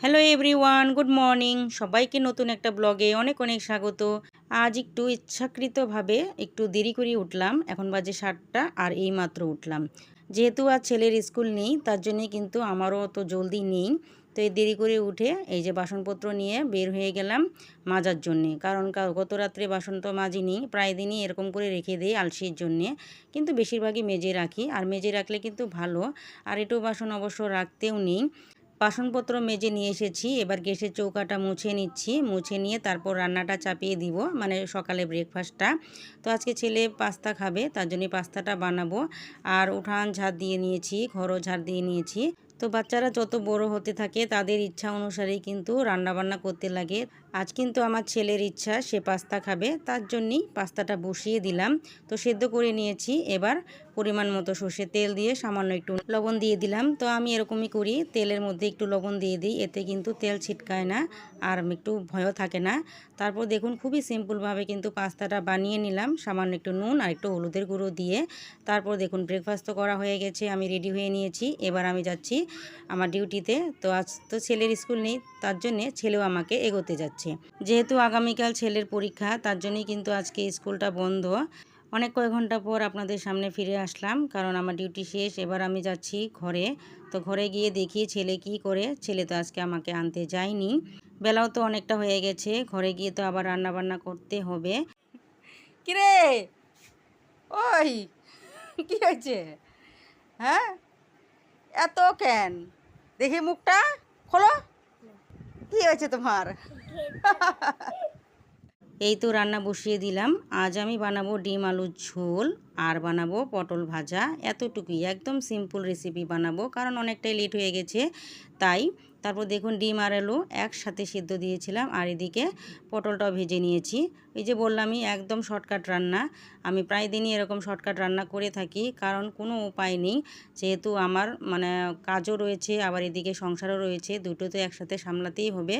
Hello everyone good morning সবাইকে নতুন একটা ব্লগে অনেক অনেক স্বাগত। আজ একটু ইচ্ছাকৃতভাবে একটু দেরি করে উঠলাম। এখন বাজে সাতটা আর এই মাত্র উঠলাম। যেহেতু আর ছেলের স্কুল নেই, তার জন্যে কিন্তু আমারও অত জলদি নেই। তো এই দেরি করে উঠে এই যে বাসনপত্র নিয়ে বের হয়ে গেলাম মাজার জন্যে। কারণ গত রাত্রে বাসন তো মাজিনি প্রায় দিনই এরকম করে রেখে দিই আলসির জন্যে। কিন্তু বেশিরভাগই মেজে রাখি। আর মেজে রাখলে কিন্তু ভালো। আর একটু বাসন অবশ্য রাখতেও নেই। বাসনপত্র মেজে নিয়ে এসেছি। এবার গ্যাসের চৌকাটা মুছে নিচ্ছি। মুছে নিয়ে তারপর রান্নাটা চাপিয়ে দিব মানে সকালে ব্রেকফাস্টটা তো আজকে ছেলে পাস্তা খাবে, তার জন্য পাস্তাটা বানাবো। আর উঠান ঝাড় দিয়ে নিয়েছি ঘরও ঝাড় দিয়ে নিয়েছি। তো বাচ্চারা যত বড় হতে থাকে, তাদের ইচ্ছা অনুসারেই কিন্তু রান্না বান্না করতে লাগে। আজ কিন্তু আমার ছেলের ইচ্ছা, সে পাস্তা খাবে। তার জন্যই পাস্তাটা বসিয়ে দিলাম। তো সেদ্ধ করে নিয়েছি। এবার পরিমাণ মতো সর্ষে তেল দিয়ে সামান্য একটু লবণ দিয়ে দিলাম। তো আমি এরকমই করি। তেলের মধ্যে একটু লবণ দিয়ে দিই। এতে কিন্তু তেল ছিটকায় না আর একটু ভয়ও থাকে না। তারপর দেখুন, খুবই সিম্পলভাবে কিন্তু পাস্তাটা বানিয়ে নিলাম। সামান্য একটু নুন আর একটু হলুদের গুঁড়ো দিয়ে। তারপর দেখুন ব্রেকফাস্ট করা হয়ে গেছে। আমি রেডি হয়ে নিয়েছি। এবার আমি যাচ্ছি আমার ডিউটিতে তো। আজ তো ছেলের স্কুল নেই। তার জন্যে ছেলেও আমাকে এগোতে যাচ্ছে। যেহেতু আগামীকাল ছেলের পরীক্ষা, তার জন্যই কিন্তু আজকে স্কুলটা বন্ধ। অনেক কয়েক ঘণ্টা পর আপনাদের সামনে ফিরে আসলাম, কারণ আমার ডিউটি শেষ। এবার আমি যাচ্ছি ঘরে। তো ঘরে গিয়ে দেখি ছেলে কি করে। ছেলে তো আজকে আমাকে আনতে যায়নি। বেলাও তো অনেকটা হয়ে গেছে। ঘরে গিয়ে তো আবার রান্না বান্না করতে হবে। কিরে? ওই, কি হয়েছে? হ্যাঁ? এত কেন? দেখি মুখটা। খোলো। কি হয়েছে তোমার? এই তো রান্না বসিয়ে দিলাম। আজ আমি বানাবো ডিম আলুর ঝোল আর বানাবো পটল ভাজা। এতটুকুই, একদম সিম্পল রেসিপি বানাবো, কারণ অনেকটাই লেট হয়ে গেছে, তাই তারপর দেখুন ডিম আর আলু একসাথে সিদ্ধ দিয়েছিলাম আর এদিকে পটলটাও ভেজে নিয়েছি। এই যে বললামই, একদম শর্টকাট রান্না। আমি প্রায় দিনই এরকম শর্টকাট রান্না করে থাকি, কারণ কোনো উপায় নেই। যেহেতু আমার মানে কাজও রয়েছে, আবার এদিকে সংসারও রয়েছে, দুটো তো একসাথে সামলাতেই হবে।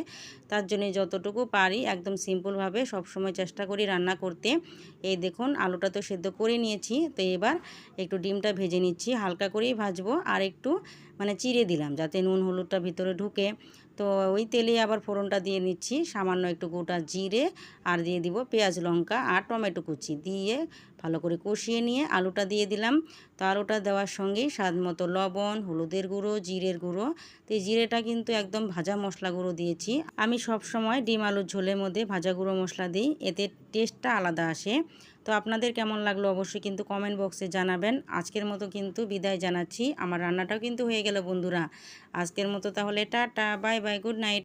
তার জন্য যতটুকু পারি একদম সিম্পলভাবে সবসময় চেষ্টা করি রান্না করতে। এই দেখুন, আলুটা তো সেদ্ধ করে নিয়েছি, তো এবার একটু ডিমটা ভেজে নিচ্ছি, হালকা করেই ভাজবো। আর একটু মানে চিড়ে দিলাম যাতে নুন হলুদটা ভিতরে ঢুকে তো ওই তেলে আবার ফোড়নটা দিয়ে নিচ্ছি। সামান্য একটু গোটা জিরে আর দিয়ে দিব পেঁয়াজ, লঙ্কা আর টমেটো কুচি দিয়ে ভালো করে কষিয়ে নিয়ে আলুটা দিয়ে দিলাম। তো আলুটা দেওয়ার সঙ্গেই স্বাদ মতো লবণ, হলুদের গুঁড়ো, জিরের গুঁড়ো। তো এই জিরেটা কিন্তু একদম ভাজা মশলা গুঁড়ো দিয়েছি। আমি সব সময় ডিম আলুর ঝোলের মধ্যে ভাজা গুঁড়ো মশলা দিই, এতে টেস্টটা আলাদা আসে। তো আপনাদের কেমন লাগল অবশ্যই কিন্তু কমেন্ট বক্সে জানাবেন। আজকের মতো কিন্তু বিদায় জানাচ্ছি। আমার রান্নাটাও কিন্তু হয়ে গেল বন্ধুরা। আজকের মতো তাহলে tata bye. Bye good night